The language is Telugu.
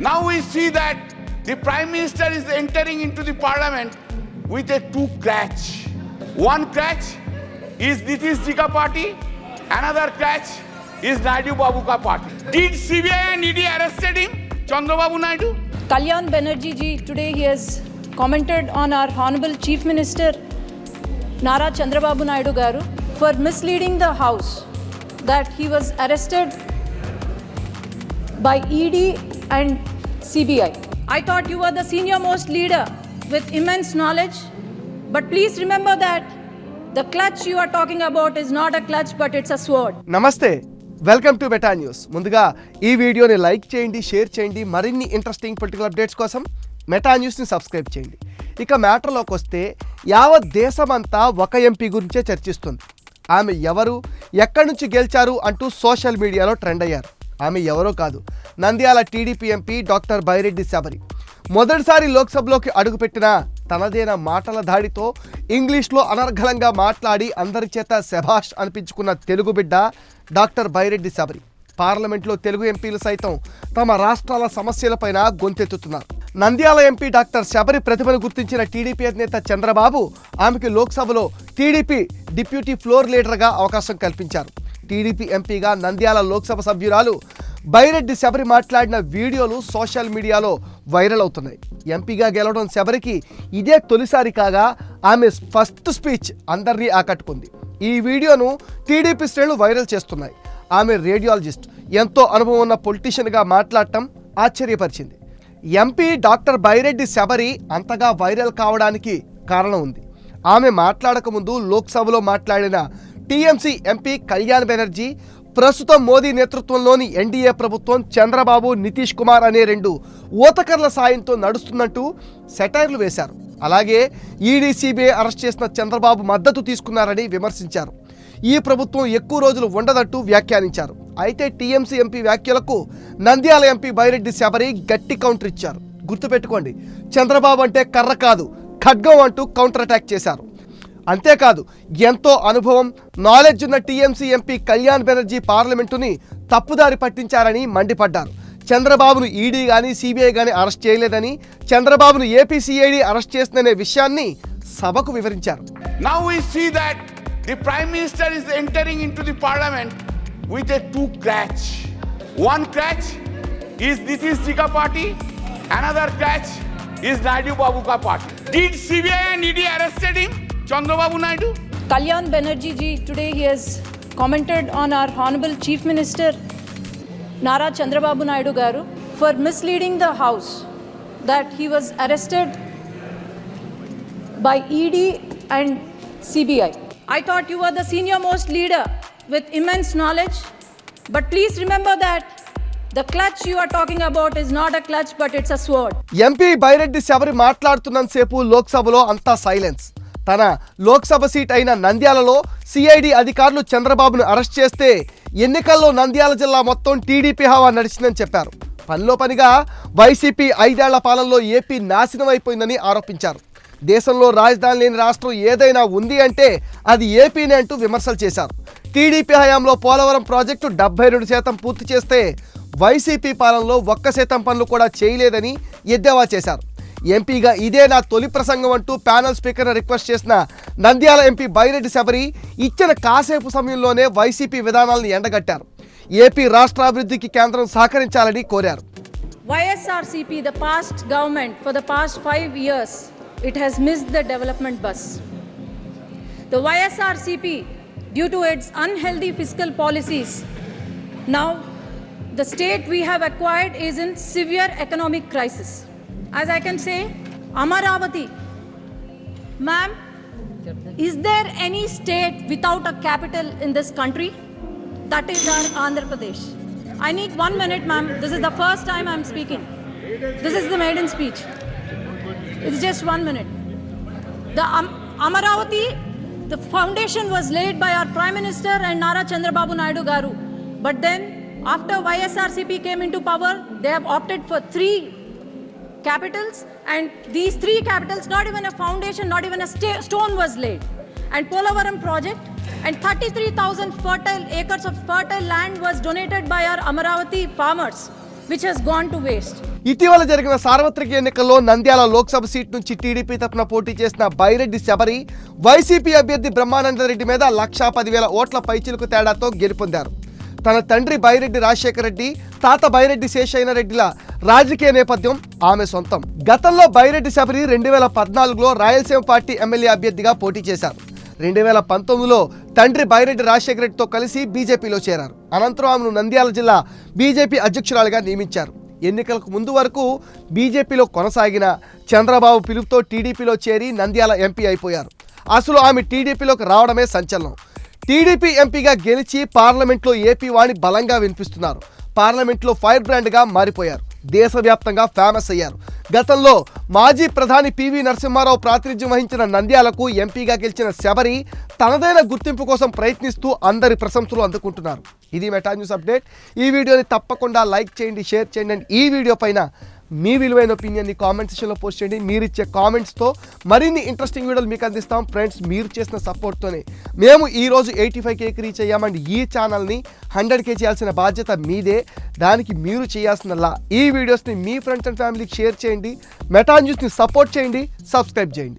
Now we see that the Prime Minister is entering into the Parliament with a two crutch. One crutch is Nitish Ji ka party, another crutch is Naidu Babu ka party. Did CBI and ED arrested him, Chandrababu Naidu? Kalyan Banerjee ji, today he has commented on our Honorable Chief Minister Nara Chandrababu Naidu Garu for misleading the House that he was arrested by ED and CBI. I. Thought you were the senior most leader with immense knowledge, but please remember that the clutch you are talking about is not a clutch but it's a sword. నమస్తే వెల్కమ్ టు బెటా న్యూస్ ముందుగా ఈ వీడియోని లైక్ చేయండి షేర్ చేయండి మరిన్ని ఇంట్రెస్టింగ్ పొలిటికల్ అప్డేట్స్ కోసం మెటా న్యూస్ని సబ్స్క్రైబ్ చేయండి. ఇక మ్యాటర్లోకి వస్తే యావత్ దేశమంతా ఒక ఎంపీ గురించే చర్చిస్తుంది. ఆమె ఎవరు ఎక్కడి నుంచి గెలిచారు అంటూ సోషల్ మీడియాలో ట్రెండ్ అయ్యారు. ఆమె ఎవరో కాదు. Nandyal TDP MP doctor Byreddy Shabari. మొదటిసారి లోక్సభలోకి అడుగుపెట్టిన తనదైన మాటల దాడితో ఇంగ్లీష్లో అనర్ఘలంగా మాట్లాడి అందరి చేత శభాష్ అనిపించుకున్న తెలుగు బిడ్డ డాక్టర్ బైరెడ్డి శబరి. పార్లమెంట్లో తెలుగు ఎంపీలు సైతం తమ రాష్ట్రాల సమస్యలపైన గొంతెత్తుతున్నారు. నంద్యాల ఎంపీ డాక్టర్ శబరి ప్రతిభను గుర్తించిన టీడీపీ అధినేత చంద్రబాబు ఆమెకి లోక్సభలో టీడీపీ డిప్యూటీ ఫ్లోర్ లీడర్గా అవకాశం కల్పించారు. టీడీపీ ఎంపీగా నంద్యాల లోక్సభ సభ్యురాలు బైరెడ్డి శబరి మాట్లాడిన వీడియోలు సోషల్ మీడియాలో వైరల్ అవుతున్నాయి. ఎంపీగా గెలవడం శబరికి ఇదే తొలిసారి కాగా ఆమె ఫస్ట్ స్పీచ్ అందరినీ ఆకట్టుకుంది. ఈ వీడియోను టీడీపీ శ్రేణులు వైరల్ చేస్తున్నాయి. ఆమె రేడియాలజిస్ట్. ఎంతో అనుభవం ఉన్న పొలిటీషియన్గా మాట్లాడటం ఆశ్చర్యపరిచింది. ఎంపీ డాక్టర్ బైరెడ్డి శబరి అంతగా వైరల్ కావడానికి కారణం ఉంది. ఆమె మాట్లాడకముందు లోక్సభలో మాట్లాడిన టీఎంసీ ఎంపీ కళ్యాణ్ బెనర్జీ ప్రస్తుతం మోదీ నేతృత్వంలోని ఎన్డీఏ ప్రభుత్వం చంద్రబాబు నితీష్ కుమార్ అనే రెండు ఊతకర్ల సాయంతో నడుస్తున్నట్టు సెటైర్లు వేశారు. అలాగే ఈడీ సిబిఐ అరెస్ట్ చేసిన చంద్రబాబు మద్దతు తీసుకున్నారని విమర్శించారు. ఈ ప్రభుత్వం ఎక్కువ రోజులు ఉండదట్టు వ్యాఖ్యానించారు. అయితే టీఎంసీ ఎంపీ వ్యాఖ్యలకు నంద్యాల ఎంపీ బైరెడ్డి శబరి గట్టి కౌంటర్ ఇచ్చారు. గుర్తుపెట్టుకోండి చంద్రబాబు అంటే కర్ర కాదు ఖడ్గం అంటూ కౌంటర్ అటాక్ చేశారు. అంతేకాదు ఎంతో అనుభవం నాలెడ్జ్ ఉన్న టీఎంసీ ఎంపీ కళ్యాణ్ బెనర్జీ పార్లమెంటుని తప్పుదారి పట్టించారని మండిపడ్డారు చంద్రబాబును ఈడీ గానీ సిబిఐ కానీ అరెస్ట్ చేయలేదని చంద్రబాబును ఏపీసీఐడి అరెస్ట్ చేస్తుందనే విషయాన్ని సభకు వివరించారు Is Nadu Babuka party? Did CBI and ED arrested him? Chandrababu Naidu? Kalyan Banerjee ji, today he has commented on our Honorable Chief Minister Nara Chandrababu Naidu Garu for misleading the House that he was arrested by ED and CBI. I thought you were the senior most leader with immense knowledge, but please remember that the clutch you are talking about is not a clutch but it's a sword. MP Byreddy Shabari మాట్లాడుతున్నంతసేపు లోక్సభలో అంతా సైలెన్స్ తన లోక్సభ సీట్ అయిన నంద్యాలలో సిఐడి అధికారులు చంద్రబాబును అరెస్ట్ చేస్తే ఎన్నికల్లో నంద్యాల జిల్లా మొత్తం టీడీపీ హవా నడిచిందని చెప్పారు. పనిలో పనిగా వైసీపీ ఐదేళ్ళ పాలనలో ఏపీ నాశనం అయిపోయిందని ఆరోపించారు. దేశంలో రాజధాని లేని రాష్ట్రం ఏదైనా ఉంది అంటే అది ఏపీనే అంటూ విమర్శలు చేశారు. టీడీపీ హయాంలో పోలవరం ప్రాజెక్టు డెబ్బై రెండు శాతం పూర్తి చేస్తే వైసీపీ పాలనలో ఒక్క శాతం పనులు కూడా చేయలేదని ఎద్దేవా చేశారు. ఎంపీగా ఇదే నా తొలి ప్రసంగం అంటూ ప్యానల్ స్పీకర్ రిక్వెస్ట్ చేసిన నంద్యాల ఎంపీ బైరెడ్డి శబరి ఇచ్చిన కాసేపు సమయంలోనే వైసీపీ విధానాలను ఎండగట్టారు. ఏపీ రాష్ట్ర అభివృద్ధికి కేంద్రం సహకరించాలని కోరారు. YSRCP the past government for the past five years it has miss the development bus the YSRCP due to its unhealthy physical policies now the state we have acquired is in severe economic crisis As I can say, Amaravati, ma'am, is there any state without a capital in this country? That is our Andhra Pradesh. I need one minute, ma'am. This is the first time I'm speaking. This is the maiden speech. It's just one minute. The Am- Amaravati, the foundation was laid by our Prime Minister and Nara Chandrababu Naidu Garu. But then, after YSRCP came into power, they have opted for three capitals, and these three capitals, not even a foundation, not even a sta- stone was laid. And Polavaram project, and 33,000 fertile acres of fertile land was donated by our Amaravati farmers. which has gone to waste. ఇటీవల జరిగిన సార్వత్రిక ఎన్నికల్లో నంద్యాల లోక్సభ సీట్ నుంచి టీడీపీ తరఫున పోటీ చేసిన బైరెడ్డి శబరి వైసీపీ అభ్యర్థి బ్రహ్మానందరెడ్డి మీద లక్షా పదివేల ఓట్ల పైచిలకు తేడాతో గెలుపొందారు తన తండ్రి బైరెడ్డి రాజశేఖర రెడ్డి తాత బైరెడ్డి శేషయ్య రెడ్డిల రాజకీయ నేపథ్యం ఆమె సొంతం. గతంలో బైరెడ్డి శబరి రెండు వేల పద్నాలుగులో రాయలసీమ పార్టీ ఎమ్మెల్యే అభ్యర్థిగా పోటీ చేశారు. రెండు వేల పంతొమ్మిదిలో తండ్రి బైరెడ్డి రాజశేఖర రెడ్డితో కలిసి బీజేపీలో చేరారు. అనంతరం ఆమెను నంద్యాల జిల్లా బీజేపీ అధ్యక్షురాలిగా నియమించారు. ఎన్నికలకు ముందు వరకు బీజేపీలో కొనసాగిన చంద్రబాబు పిలుపుతో టీడీపీలో చేరి నంద్యాల ఎంపీ అయిపోయారు. అసలు ఆమె టీడీపీలోకి రావడమే సంచలనం. టీడీపీ ఎంపీగా గెలిచి పార్లమెంట్లో ఏపీ వాణి బలంగా వినిపిస్తున్నారు. పార్లమెంట్లో ఫైర్ బ్రాండ్గా మారిపోయారు. దేశవ్యాప్తంగా ఫేమస్ అయ్యారు. గతంలో మాజీ ప్రధాని పివి నరసింహారావు ప్రాతినిధ్యం వహించిన నంద్యాలకు ఎంపీగా గెలిచిన శబరి తనదైన గుర్తింపు కోసం ప్రయత్నిస్తూ అందరి ప్రశంసలు అందుకుంటున్నారు. ఇది మెటా న్యూస్ అప్డేట్. ఈ వీడియోని తప్పకుండా లైక్ చేయండి షేర్ చేయండి. అండ్ ఈ వీడియో పైన మీ విలువైన ఒపీనియన్ని కామెంట్ సెక్షన్లో పోస్ట్ చేయండి. మీరు ఇచ్చే కామెంట్స్తో మరిన్ని ఇంట్రెస్టింగ్ వీడియోలు మీకు అందిస్తాం. ఫ్రెండ్స్ మీరు చేసిన సపోర్ట్తోనే మేము ఈరోజు ఎయిటీ ఫైవ్ కేకి రీచ్ అయ్యామండి ఈ ఛానల్ని హండ్రెడ్ కే చేయాల్సిన బాధ్యత మీదే. దానికి మీరు చేయాల్సినలా ఈ వీడియోస్ని మీ ఫ్రెండ్స్ అండ్ ఫ్యామిలీకి షేర్ చేయండి. మెటా న్యూస్ని సపోర్ట్ చేయండి. సబ్స్క్రైబ్ చేయండి.